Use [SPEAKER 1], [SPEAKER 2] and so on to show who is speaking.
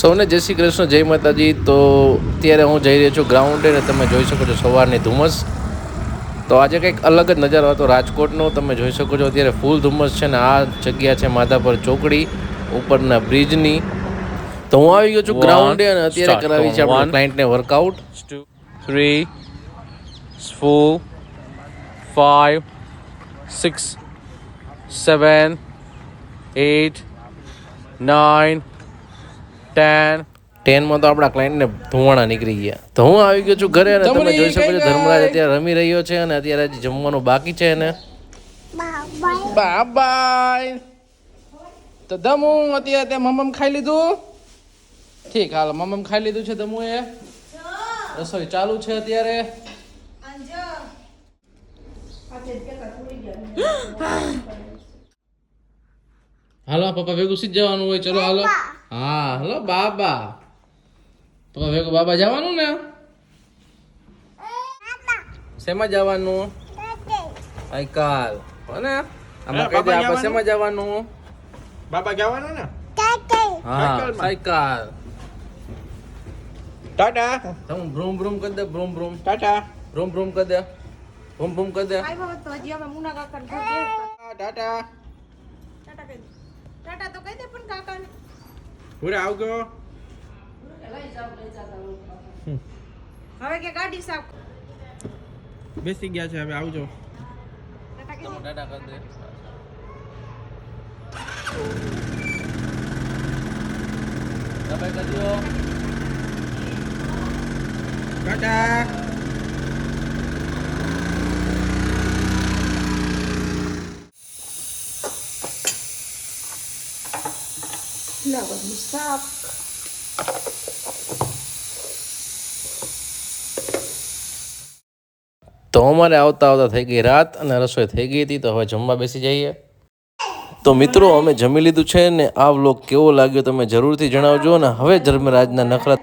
[SPEAKER 1] સૌને જય શ્રી કૃષ્ણ જય માતાજી. તો અત્યારે હું જઈ રહ્યો છું ગ્રાઉન્ડે ને તમે જોઈ શકો છો સવારની ધુમ્મસ. તો આજે કંઈક અલગ જ નજારો હતો રાજકોટનો. તમે જોઈ શકો છો અત્યારે ફૂલ ધુમ્મસ છે ને આ જગ્યા છે માધાપર ચોકડી ઉપરના બ્રિજની. તો હું આવી ગયો છું ગ્રાઉન્ડે અને અત્યારે કરાવી છે આપણા. ક્લાયન્ટને workout
[SPEAKER 2] three four five six seven eight eight, ten.
[SPEAKER 1] ટેનમાં તો આપણા ક્લાયન્ટને ધુવાણા નીકળી ગયા. તો હું આવી ગયો છું ઘરે અને તમે જોઈ શકો છો ધર્મરાજ અત્યારે રમી રહ્યો છે અને અત્યારે હજી જમવાનું બાકી છે ને
[SPEAKER 2] બાય બાય તો દમુ અત્યારે તે મમમ ખાઈ લીધું? ઠીક હાલ મમમ ખાઈ લીધું છે દમુ એ રસોઈ ચાલુ છે અત્યારે. હાલો પપ્પા ભેગું સીધ જવાનું હોય ચલો હાલો હા હાલો બાબા પપ્પા ભેગું બાબા જવાનું ને શેમાં જવાનું સાયકલ હો ને આમાં કહી દે આપણે શેમાં જવાનું
[SPEAKER 3] બાબા જવાના ને
[SPEAKER 2] હા
[SPEAKER 3] સાયકલમાં.
[SPEAKER 2] સાયકલ
[SPEAKER 3] ટાટા
[SPEAKER 2] તમે ભ્રૂમ ભ્રૂમ કરી દે ભ્રૂમ ભ્રૂમ
[SPEAKER 3] ટાટા
[SPEAKER 2] ભ્રૂમ ભ્રૂમ કરી દે ભૂમ ભૂમ કરી દે
[SPEAKER 4] આવ્યો તો હજી અમે મુના કાકાને ઘર
[SPEAKER 3] ટાટા
[SPEAKER 4] ટાટા કહી દે ટાટા તો કહી દે પણ કાકાને.
[SPEAKER 3] પૂરે આવજો.
[SPEAKER 4] હવે કે ગાડી સાફ
[SPEAKER 3] બેસી ગયા છે હવે આવજો.
[SPEAKER 4] ટાટા કહી દે
[SPEAKER 2] ટાટા કરી દે. તમે કરી દો.
[SPEAKER 3] ટાટા.
[SPEAKER 4] ફ્લાવરનું શાક
[SPEAKER 1] તો અમારે આવતા આવતા થઈ ગઈ રાત અને રસોઈ થઈ ગઈ હતી તો હવે જમવા બેસી જઈએ. તો મિત્રો અમે જમી લીધું છે ને આ વ્લોગ કેવો લાગ્યો તમે જરૂરથી જણાવજો અને હવે ધર્મરાજના નખરા